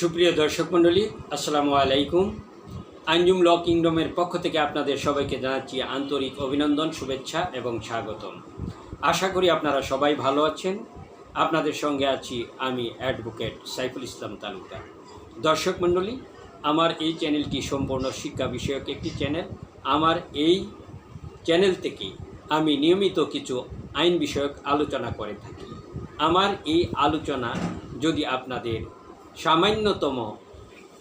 সুপ্রিয় দর্শক মণ্ডলী, আসসালামু আলাইকুম। আঞ্জুম ল কিংডমের পক্ষ থেকে আপনাদের সবাইকে জানাচ্ছি আন্তরিক অভিনন্দন, শুভেচ্ছা এবং স্বাগতম। আশা করি আপনারা সবাই ভালো আছেন। আপনাদের সঙ্গে আছি আমি অ্যাডভোকেট সাইফুল ইসলাম তালুকদার। দর্শক মণ্ডলী, আমার এই চ্যানেলটি সম্পূর্ণ শিক্ষা বিষয়ক একটি চ্যানেল। আমার এই চ্যানেল থেকে আমি নিয়মিত কিছু আইন বিষয়ক আলোচনা করে থাকি। আমার এই আলোচনা যদি আপনাদের সামান্যতম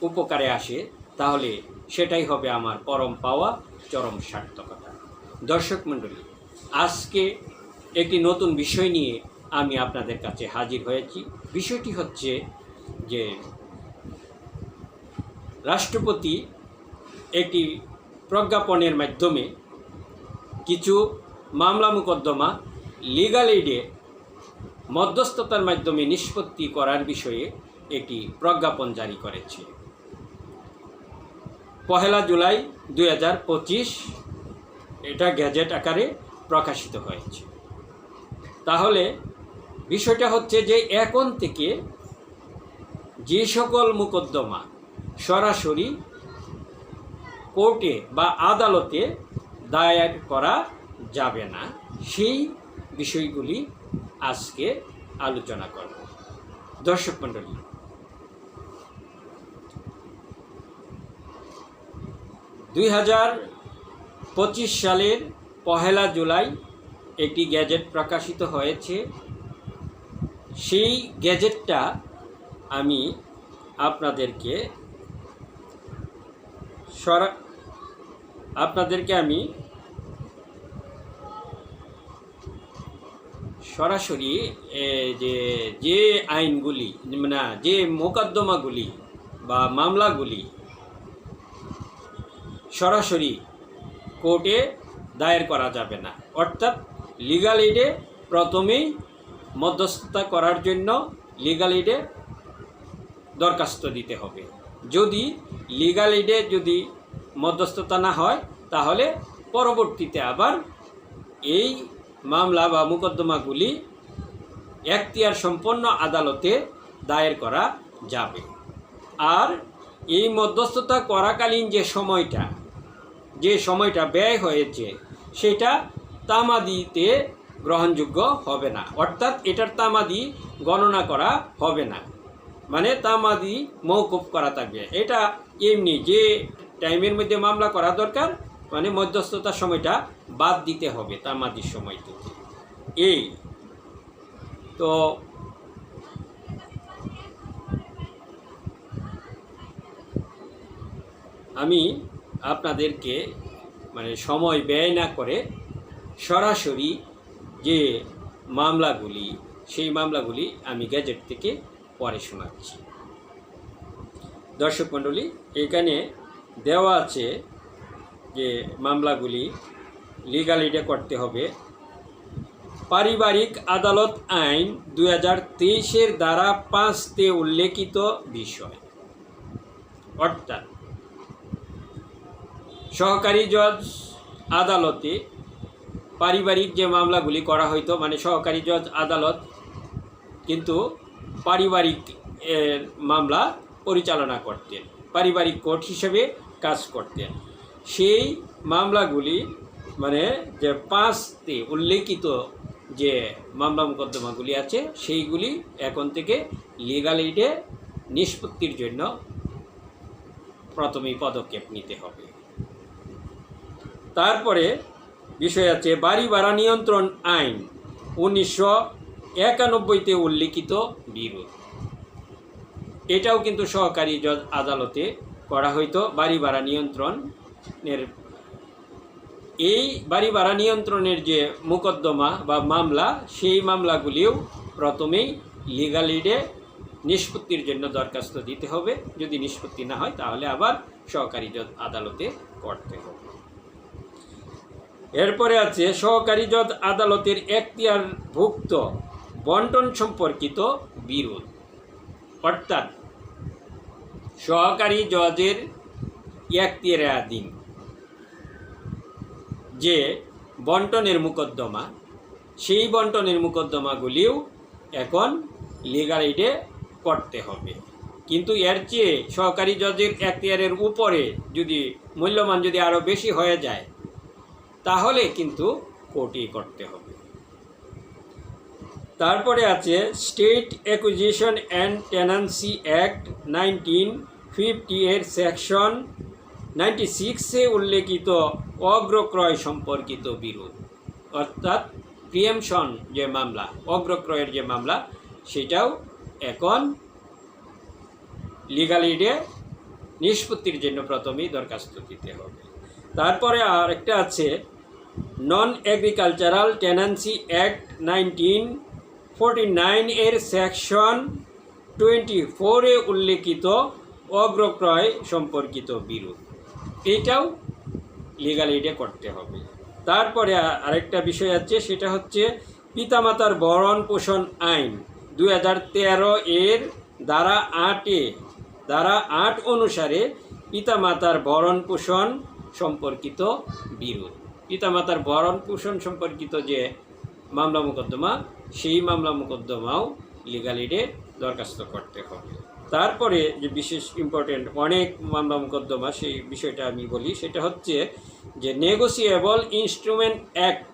উপকারে আসে, তাহলে সেটাই হবে আমার পরম পাওয়া, চরম সার্থকতা। দর্শক মণ্ডলী, আজকে একটি নতুন বিষয় নিয়ে আমি আপনাদের কাছে হাজির হয়েছি। বিষয়টি হচ্ছে যে, রাষ্ট্রপতি একটি প্রজ্ঞাপনের মাধ্যমে কিছু মামলা মোকদ্দমা লিগাল এইডে মধ্যস্থতার মাধ্যমে নিষ্পত্তি করার বিষয়ে একটি প্রজ্ঞাপন জারি করেছে। পহেলা জুলাই দুই এটা গ্যাজেট আকারে প্রকাশিত হয়েছে। তাহলে বিষয়টা হচ্ছে যে এখন থেকে যে সকল মোকদ্দমা সরাসরি কোর্টে বা আদালতে দায়ের করা যাবে না, সেই বিষয়গুলি আজকে আলোচনা করব। দর্শক মণ্ডলী দুই হাজার পঁচিশ সালের পহেলা জুলাই একটি গ্যাজেট প্রকাশিত হয়েছে। সেই গ্যাজেটটা আমি আপনাদেরকে সরা, আপনাদেরকে আমি সরাসরি যে যে আইনগুলি মানে যে মোকদ্দমাগুলি বা মামলাগুলি সরাসরি কোর্টে দায়ের করা যাবে না। অর্থাৎ লিগাল এইডে প্রথমেই মধ্যস্থতা করার জন্য লিগাল এইডে দরখাস্ত দিতে হবে। যদি লিগাল এইডে যদি মধ্যস্থতা না হয়, তাহলে পরবর্তীতে আবার এই মামলা বা মোকদ্দমাগুলি এখতিয়ার সম্পন্ন আদালতে দায়ের করা যাবে। আর এই মধ্যস্থতা করাকালীন যে সময়টা যে সময়টা ব্যয় হয়েছে, সেটা তামাদিতে গ্রহণযোগ্য হবে না। অর্থাৎ এটার তামাদি গণনা করা হবে না। মানে তামাদি মৌকুফ করা থাকবে। এটা এমনি যে টাইমের মধ্যে মামলা করা দরকার মানে মধ্যস্থতার সময়টা বাদ দিতে হবে তামাদির সময় থেকে এই। তো আমি আপনাদেরকে মানে সময় ব্যয় না করে সরাসরি যে মামলাগুলি, সেই মামলাগুলি আমি গ্যাজেট থেকে পরে শোনাচ্ছি। দর্শক মণ্ডলী, এখানে দেওয়া আছে যে মামলাগুলি লিগাল এইডে করতে হবে। পারিবারিক আদালত আইন দুই হাজার তেইশের দ্বারা পাঁচতে উল্লেখিত বিষয়। অর্থাৎ সহকারী জজ আদালতে পারিবারিক যে মামলাগুলি করা হইতো মানে সহকারী জজ আদালত কিন্তু পারিবারিক মামলা পরিচালনা করতেন, পারিবারিক কোর্ট হিসেবে কাজ করতেন। সেই মামলাগুলি মানে যে পাঁচটি উল্লেখিত যে মামলা মোকদ্দমাগুলি আছে, সেইগুলি এখন থেকে লিগাল এইডে নিষ্পত্তির জন্য প্রথমেই পদক্ষেপ নিতে হবে। তারপরে বিষয় আছে বাড়ি ভাড়া নিয়ন্ত্রণ আইন, উনিশশো একানব্বইতে উল্লিখিত বিরোধ। এটাও কিন্তু সহকারী জজ আদালতে করা হইতো বাড়ি ভাড়া নিয়ন্ত্রণের। এই বাড়ি ভাড়া নিয়ন্ত্রণের যে মোকদ্দমা বা মামলা, সেই মামলাগুলিও প্রথমেই লিগাল এইডে নিষ্পত্তির জন্য দরখাস্ত দিতে হবে। যদি নিষ্পত্তি না হয়, তাহলে আবার সহকারী জজ আদালতে করতে হবে। এরপরে আছে, সহকারী জজ আদালতের এখতিয়ারভুক্ত বন্টন সম্পর্কিত বিরোধ। অর্থাৎ, সহকারী জজের এখতিয়ারাধীন যে বন্টনের মোকদ্দমা, সেই বন্টনের মোকদ্দমাগুলিও এখন লিগাল এইডে করতে হবে। কিন্তু এর চেয়ে সহকারী জজের এখতিয়ারের উপরে যদি মূল্যমান যদি আরও বেশি হয়ে যায় তাহলে কিন্তু কোটি করতে হবে। তারপরে আছে state acquisition and tenancy act nineteen fifty এর সেকশন নাইনটি সিক্সে উল্লেখিত অগ্রক্রয় সম্পর্কিত বিরোধ। অর্থাৎ প্রিয়েমশন যে মামলা, অগ্রক্রয়ের যে মামলা, সেটাও এখন লিগাল এইডে নিষ্পত্তির জন্য প্রথমেই দরখাস্ত দিতে হবে। তারপরে আরেকটা আছে non agricultural tenancy act nineteen forty nine এর সেকশন টোয়েন্টি ফোরে উল্লেখিত অগ্রক্রয় সম্পর্কিত বিরোধ। এটাও লিগাল এইডে করতে হবে। তারপরে আরেকটা বিষয় আছে, সেটা হচ্ছে পিতামাতার ভরণ পোষণ আইন দুই হাজার তেরো এর দ্বারা আটে দ্বারা আট অনুসারে পিতামাতার ভরণ পোষণ সম্পর্কিত বিরোধ। পিতামাতার ভরণ পোষণ সম্পর্কিত যে মামলা মোকদ্দমা, সেই মামলা মোকদ্দমাও লিগাল এইডে দরখাস্ত করতে হবে। তারপরে যে বিশেষ ইম্পর্টেন্ট অনেক মামলা মোকদ্দমা, সেই বিষয়টা আমি বলি, সেটা হচ্ছে যে negotiable instrument act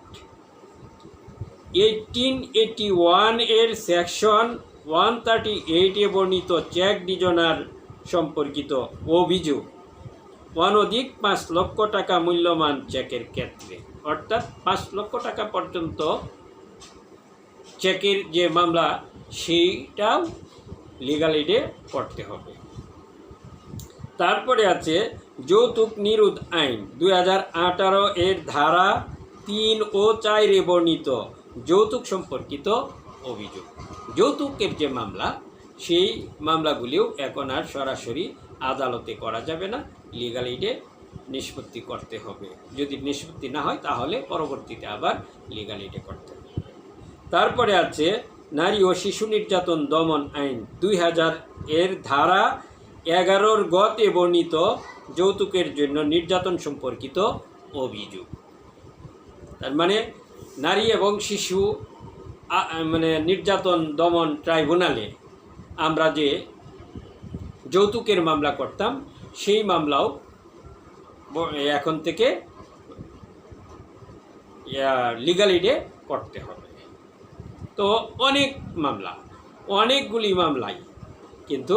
eighteen eighty ওয়ানের সেকশন ওয়ান থার্টি এইটে বর্ণিত চেক ডিজনার সম্পর্কিত অভিযোগ। অনধিক পাঁচ লক্ষ টাকা মূল্যমান চেকের ক্ষেত্রে। অর্থাৎ পাঁচ লক্ষ টাকা পর্যন্ত চেকের যে মামলা, সেইটাও লিগাল এইডে করতে হবে। তারপরে আছে যৌতুক নিরোধ আইন। দুই হাজার আঠারো এর ধারা তিন ও চারে বর্ণিত যৌতুক সম্পর্কিত অভিযোগ। যৌতুকের যে মামলা, সেই মামলাগুলিও এখন আর সরাসরি আদালতে করা যাবে না। লিগাল এইডে নিষ্পত্তি করতে হবে। যদি নিষ্পত্তি না হয়, তাহলে পরবর্তীতে আবার লিগাল এইডে করতে হবে। তারপরে আছে, নারী ও শিশু নির্যাতন দমন আইন। দুই হাজার এর ধারা এগারোর গতে বর্ণিত যৌতুকের জন্য নির্যাতন সম্পর্কিত অভিযোগ। তার মানে নারী এবং শিশু মানে নির্যাতন দমন ট্রাইব্যুনালে আমরা যে যৌতুকের মামলা করতাম সেই মামলাও এখন থেকে লিগাল এইডে করতে হবে। তো অনেক মামলা, অনেকগুলি মামলাই কিন্তু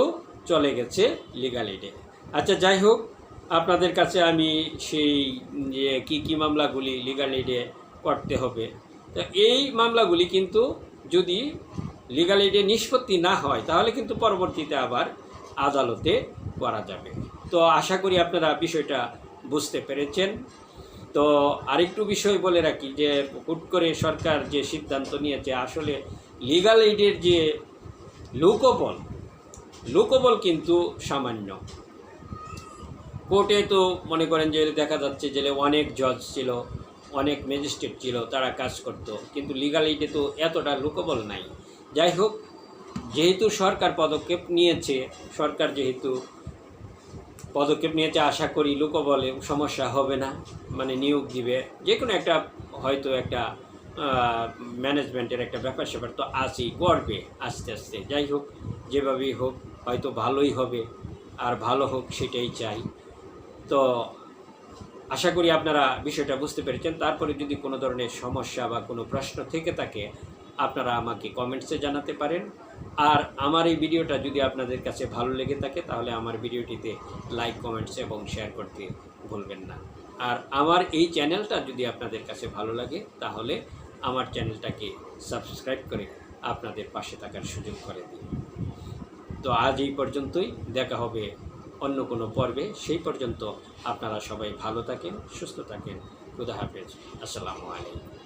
চলে গেছে লিগাল এইডে আচ্ছা যাই হোক, আপনাদের কাছে আমি সেই কী কী মামলাগুলি লিগাল এইডে করতে হবে, তো এই মামলাগুলি কিন্তু যদি লিগাল এইডে নিষ্পত্তি না হয়, তাহলে কিন্তু পরবর্তীতে আবার আদালতে করা যাবে। তো আশা করি আপনারা বিষয়টা বুঝতে পেরেছেন। তো আরেকটু বিষয় বলে রাখি যে, হুট করে সরকার যে সিদ্ধান্ত নিয়েছে, আসলে লিগাল এইডের যে লোকবল লোকবল কিন্তু সামান্য। কোর্টে তো মনে করেন যে, দেখা যাচ্ছে যে, অনেক জজ ছিল, অনেক ম্যাজিস্ট্রেট ছিল, তারা কাজ করত। কিন্তু লিগাল এইডে তো এতটা লোকবল নাই। যাই হোক, যেহেতু সরকার পদক্ষেপ নিয়েছে, সরকার যেহেতু পদক্ষেপ নিয়েছে, আশা করি লোকবলে সমস্যা হবে না। মানে নিয়োগ দিবে। যে কোনো একটা হয়তো একটা ম্যানেজমেন্টের একটা ব্যাপার স্যাপার তো আছেই, করবে আস্তে আস্তে। যাই হোক, যেভাবেই হোক, হয়তো ভালোই হবে, আর ভালো হোক সেটাই চাই। তো আশা করি আপনারা বিষয়টা বুঝতে পেরেছেন। তারপরে যদি কোনো ধরনের সমস্যা বা কোনো প্রশ্ন থেকে থাকে, আপনারা আমাকে কমেন্টসে জানাতে পারেন। আর আমার এই ভিডিওটা যদি আপনাদের কাছে ভালো লেগে থাকে, তাহলে আমার ভিডিওটিতে লাইক কমেন্টস এবং শেয়ার করতে ভুলবেন না। আর আমার এই চ্যানেলটা যদি আপনাদের কাছে ভালো লাগে, তাহলে আমার চ্যানেলটাকে সাবস্ক্রাইব করে আপনাদের পাশে থাকার সুযোগ করে দিন। তো আজ এই পর্যন্তই, দেখা হবে অন্য কোনো পর্বে। সেই পর্যন্ত আপনারা সবাই ভালো থাকেন, সুস্থ থাকেন। খুদা হাফেজ। আসসালামু আলাইকুম।